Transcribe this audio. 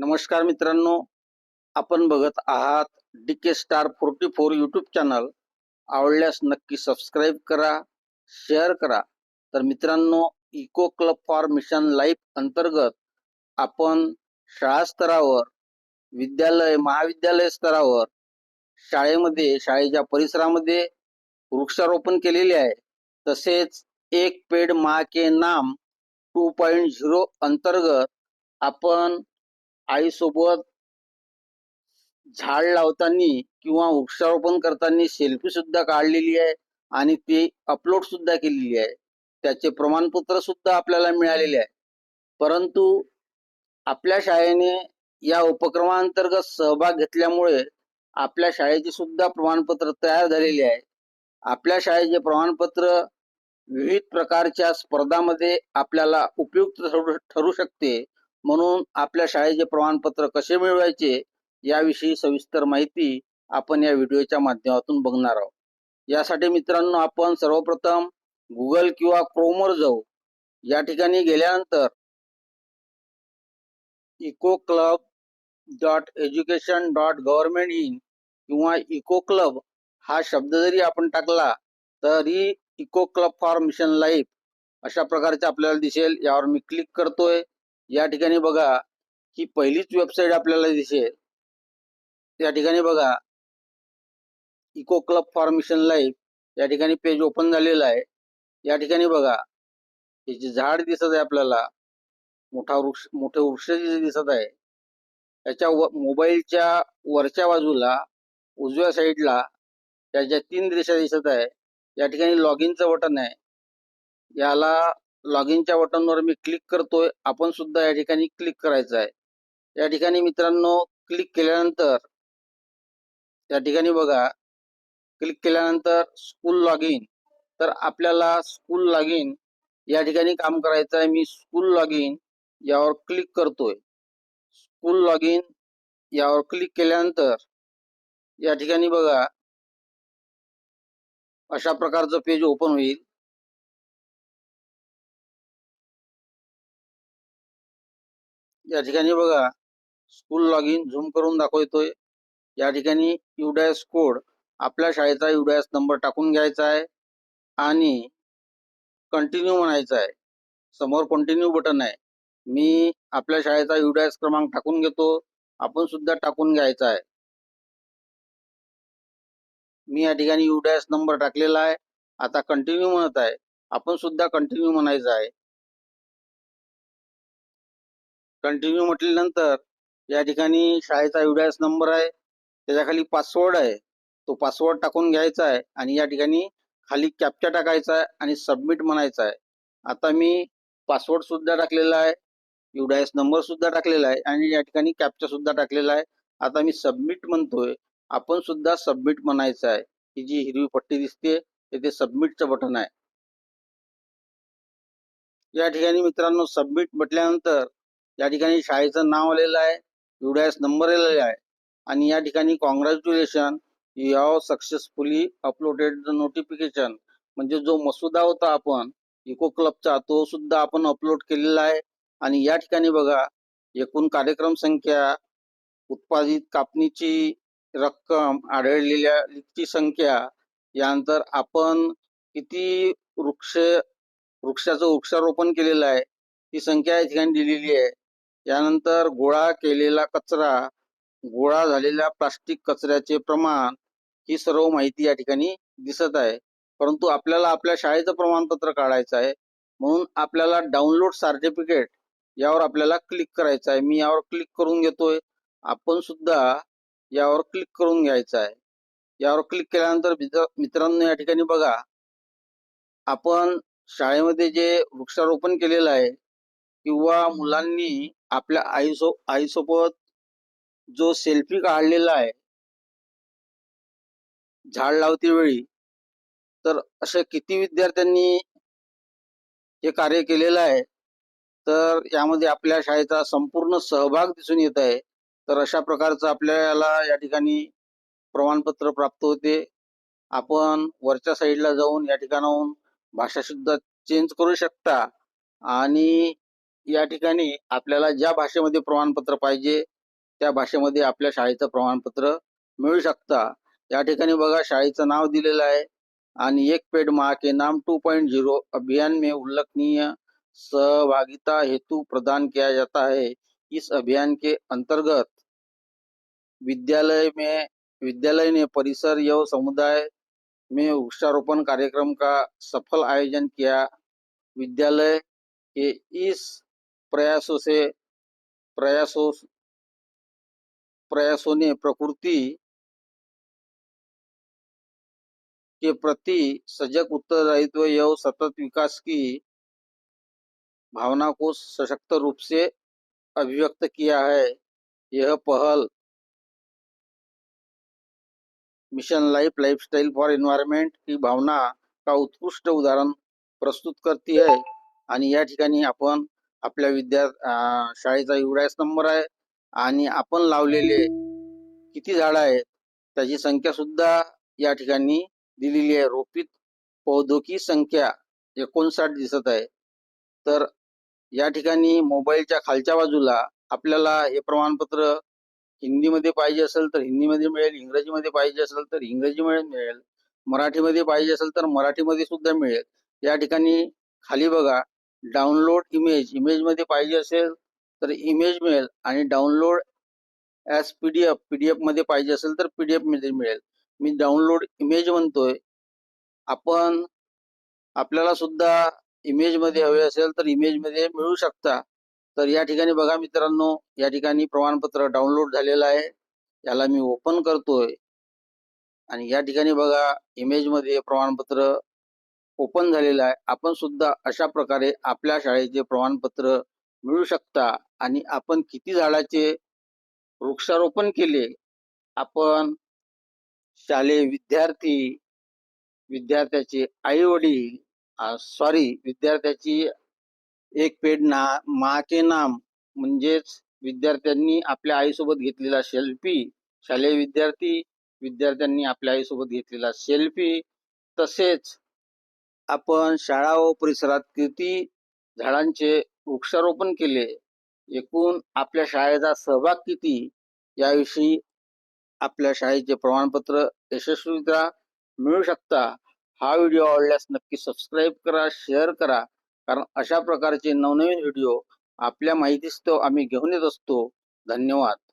नमस्कार मित्रांनो आपण बघत आहात D K star forty four YouTube channel आवडल्यास नक्की सबस्क्राईब करा शेअर करा. तर मित्रांनो eco club for mission life अंतर्गत आपण शाळा स्तरावर विद्यालय महाविद्यालय स्तरावर शाळेमध्ये शाळेच्या परिसरामध्ये वृक्षारोपण केलेले आहे. तसेच एक पेड मा के नाम टू पॉईंट झिरो अंतर्गत आपण आईसोबत झाड लावताना किंवा वृक्षारोपण करताना सेल्फी सुद्धा काढलेली आहे आणि ती अपलोड सुद्धा केलेली आहे. त्याचे प्रमाणपत्र सुद्धा आपल्याला मिळालेले आहे. परंतु आपल्या शाळेने या उपक्रमांतर्गत सहभाग घेतल्यामुळे आपल्या शाळेचे सुद्धा प्रमाणपत्र तयार झालेले आहे. आपल्या शाळेचे प्रमाणपत्र विविध प्रकारच्या स्पर्धामध्ये आपल्याला उपयुक्त ठरू ठरू शकते. म्हणून आपल्या शाळेचे प्रमाणपत्र कसे मिळवायचे याविषयी सविस्तर माहिती आपण या व्हिडिओच्या माध्यमातून बघणार आहोत. यासाठी मित्रांनो आपण सर्वप्रथम गुगल किंवा क्रोमवर जाऊ. या ठिकाणी गेल्यानंतर eco club dot education dot government in किंवा इको क्लब हा शब्द जरी आपण टाकला तरी eco club for mission life अशा प्रकारचे आपल्याला दिसेल. यावर मी क्लिक करतोय. या ठिकाणी बघा ही पहिलीच वेबसाईट आपल्याला दिसेल. या ठिकाणी बघा. Eco club for mission life या ठिकाणी पेज ओपन झालेलं आहे. या ठिकाणी बघा. हे जे झाड दिसत आहे आपल्याला मोठा वृक्ष मोठे वृक्ष दिसत आहे. त्याच्या व मोबाईलच्या वरच्या बाजूला उजव्या साईडला त्याच्या तीन रेषा दिसत आहे या ठिकाणी लॉग इनचं बटन आहे. याला लॉग इनच्या बटनवर मी क्लिक करतोय. आपण सुद्धा या ठिकाणी क्लिक करायचं आहे. या ठिकाणी मित्रांनो क्लिक केल्यानंतर या ठिकाणी बघा क्लिक केल्यानंतर स्कूल लॉग इन तर आपल्याला स्कूल लॉग इन या ठिकाणी काम करायचं आहे. मी स्कूल लॉग इन यावर क्लिक करतोय. स्कूल लॉग इन यावर क्लिक केल्यानंतर या ठिकाणी बघा अशा प्रकारचं पेज ओपन होईल. या ठिकाणी बघा स्कूल लॉग इन झूम करून दाखवतोय. या ठिकाणी युडॅस कोड आपल्या शाळेचा युडॅस नंबर टाकून घ्यायचा आहे आणि कंटिन्यू म्हणायचं आहे. समोर कंटिन्यू बटन आहे. मी आपल्या शाळेचा युडॅस क्रमांक टाकून घेतो. आपण सुद्धा टाकून घ्यायचा आहे. मी या ठिकाणी युडॅस नंबर टाकलेला आहे. आता कंटिन्यू म्हणत आहे. आपण सुद्धा कंटिन्यू म्हणायचं आहे. कंटिन्यू म्हटल्यानंतर या ठिकाणी शाळेचा युडॅस नंबर आहे. त्याच्याखाली पासवर्ड आहे. तो पासवर्ड टाकून घ्यायचा आहे आणि या ठिकाणी खाली कॅप्चा टाकायचा आहे आणि सबमिट म्हणायचा आहे. आता मी पासवर्ड सुद्धा टाकलेला आहे. युडॅस नंबर सुद्धा टाकलेला आहे आणि या ठिकाणी कॅप्चा सुद्धा टाकलेला आहे. आता मी सबमिट म्हणतोय. आपण सुद्धा सबमिट म्हणायचं आहे. ही जी हिरवी पट्टी दिसते तिथे सबमिटचं बटन आहे. या ठिकाणी मित्रांनो सबमिट म्हटल्यानंतर या ठिकाणी शाळेचं नाव आलेलं आहे युडॅस नंबर आलेला आहे. आणि या ठिकाणी congratulation you have successfully uploaded the notification म्हणजे जो मसुदा होता आपण इको क्लबचा तो सुद्धा आपण अपलोड केलेला आहे. आणि या ठिकाणी बघा एकूण कार्यक्रम संख्या उत्पादित कापणीची रक्कम आढळलेल्या लीकची संख्या यानंतर आपण किती वृक्ष वृक्षाचं वृक्षारोपण केलेलं आहे ती संख्या या ठिकाणी दिलेली आहे. यानंतर गोळा केलेला कचरा गोळा झालेल्या प्लास्टिक कचऱ्याचे प्रमाण ही सर्व माहिती या ठिकाणी दिसत आहे. परंतु आपल्याला आपल्या शाळेचं प्रमाणपत्र काढायचं आहे. म्हणून आपल्याला डाउनलोड सर्टिफिकेट यावर आपल्याला क्लिक करायचं आहे. मी यावर क्लिक करून घेतोय. आपण सुद्धा यावर क्लिक करून घ्यायचं आहे. यावर क्लिक केल्यानंतर मित्र मित्रांनो या ठिकाणी बघा. आपण शाळेमध्ये जे वृक्षारोपण केलेलं आहे किंवा मुलांनी आपल्या आईसो आईसोबत जो सेल्फी काढलेला आहे झाड लावती वेळी तर असे किती विद्यार्थ्यांनी हे कार्य केलेलं आहे तर यामध्ये आपल्या शाळेचा संपूर्ण सहभाग दिसून येत आहे. तर अशा प्रकारचं आपल्याला या ठिकाणी प्रमाणपत्र प्राप्त होते. आपण वरच्या साईडला जाऊन या ठिकाणाहून भाषा सुद्धा चेंज करू शकता. आणि या ठिकाणी आपल्याला ज्या भाषेमध्ये प्रमाणपत्र पाहिजे त्या भाषेमध्ये आपल्या शाळेचं प्रमाणपत्र मिळू शकता. या ठिकाणी बघा शाळेचं नाव दिलेलं आहे. आणि एक पेड माँ के नाम टू पॉइंट झिरो अभियान में उल्लेखनीय सहभागिता हेतु प्रदान किया जाता है. इस अभियान के अंतर्गत विद्यालय में विद्यालय ने परिसर एवं समुदाय में वृक्षारोपण कार्यक्रम का सफल आयोजन किया। विद्यालय के इस प्रयासों से, प्रयासों प्रयासों ने प्रकृति के प्रति सजग, उत्तरदायित्व एवं सतत विकास की भावना को सशक्त रूप से अभिव्यक्त किया है। यह पहल mission life, lifestyle for environment की भावना का उत्कृष्ट उदाहरण प्रस्तुत करती है। या ठिकाणी आपल्या विद्या शाळेचा एवढाच नंबर आहे आणि आपण लावलेले किती झाडं आहेत त्याची संख्या सुद्धा या ठिकाणी दिलेली आहे. रोपित पौधोकी संख्या एकोणसाठ दिसत आहे. तर या ठिकाणी मोबाईलच्या खालच्या बाजूला आपल्याला हे प्रमाणपत्र हिंदीमध्ये पाहिजे असेल तर हिंदीमध्ये मिळेल इंग्रजीमध्ये पाहिजे असेल तर इंग्रजीमध्ये मिळेल मराठीमध्ये पाहिजे असेल तर मराठीमध्ये सुद्धा मिळेल. या ठिकाणी खाली बघा डाउनलोड इमेज इमेजमध्ये पाहिजे असेल तर इमेज मिळेल आणि download as P D F P D एफमध्ये पाहिजे असेल तर पी डी एफमध्ये मिळेल. मी डाउनलोड इमेज म्हणतोय. आपण आपल्याला सुद्धा इमेजमध्ये हवे असेल तर इमेजमध्ये मिळू शकता. तर या ठिकाणी बघा मित्रांनो या ठिकाणी प्रमाणपत्र डाउनलोड झालेलं आहे. याला मी ओपन करतोय. आणि या ठिकाणी बघा इमेजमध्ये प्रमाणपत्र ओपन झालेलं आहे. आपण सुद्धा अशा प्रकारे आपल्या शाळेचे प्रमाणपत्र मिळू शकता आणि आपण किती झाडाचे वृक्षारोपण केले आपण शालेय विद्यार्थी विद्यार्थ्याचे आई वडील सॉरी विद्यार्थ्याची एक पेड ना मा के नाम म्हणजेच विद्यार्थ्यांनी आपल्या आईसोबत घेतलेला सेल्फी शालेय विद्यार्थी विद्यार्थ्यांनी आपल्या आईसोबत घेतलेला सेल्फी तसेच आपण शाळा व परिसरात किती झाडांचे वृक्षारोपण केले एकूण आपल्या शाळेचा सहभाग किती? याविषयी आपल्या शाळेचे प्रमाणपत्र यशस्वीरित्या मिळू शकता. हा व्हिडिओ आवडल्यास नक्की सबस्क्राईब करा शेअर करा. कारण अशा प्रकारचे नवनवीन व्हिडिओ आपल्या माहितीस्तव आम्ही घेऊन येत असतो. धन्यवाद.